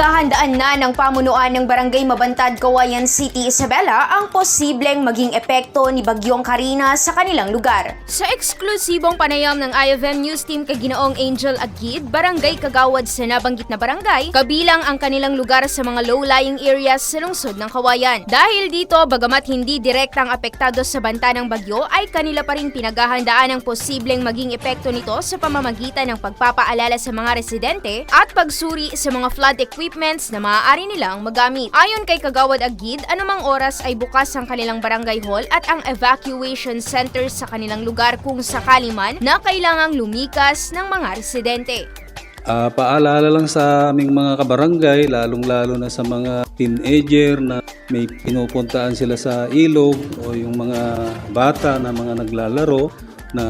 Pinaghahandaan na ng pamunuan ng Barangay Mabantad, Kawayan City, Isabela ang posibleng maging epekto ni Bagyong Karina sa kanilang lugar. Sa eksklusibong panayam ng IFM News Team kay Ginoong Angel Agid, Barangay Kagawad sa nabanggit na barangay, kabilang ang kanilang lugar sa mga low-lying areas sa lungsod ng Kawayan. Dahil dito, bagamat hindi direktang apektado sa banta ng bagyo, ay kanila pa rin pinaghahandaan ang posibleng maging epekto nito sa pamamagitan ng pagpapaalala sa mga residente at pagsuri sa mga flood equipments na maaari nilang magamit. Ayon kay Kagawad Agid, anumang oras ay bukas ang kanilang barangay hall at ang evacuation center sa kanilang lugar kung sakali man na kailangang lumikas ng mga residente. Ah, paalala lang sa aming mga kabarangay, lalong-lalo na sa mga teenager na may pinupuntaan sila sa ilog o yung mga bata na mga naglalaro na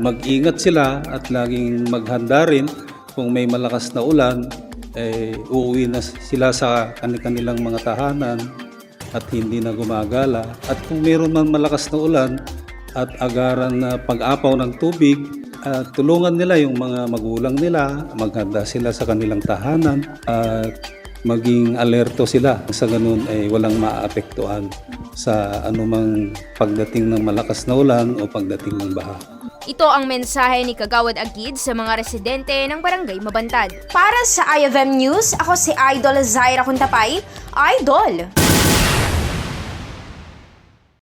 mag-ingat sila at laging maghanda rin kung may malakas na ulan, eh, uuwi na sila sa kanilang mga tahanan at hindi na gumagala. At kung meron man malakas na ulan at agaran na pag-apaw ng tubig, ah, tulungan nila yung mga magulang nila, maghanda sila sa kanilang tahanan at maging alerto sila. Sa ganun ay walang maapektuhan sa anumang pagdating ng malakas na ulan o pagdating ng baha. Ito ang mensahe ni Kagawad Agid sa mga residente ng Barangay Mabantad. Para sa IFM News, ako si Idol Zaira Kuntapay. Idol!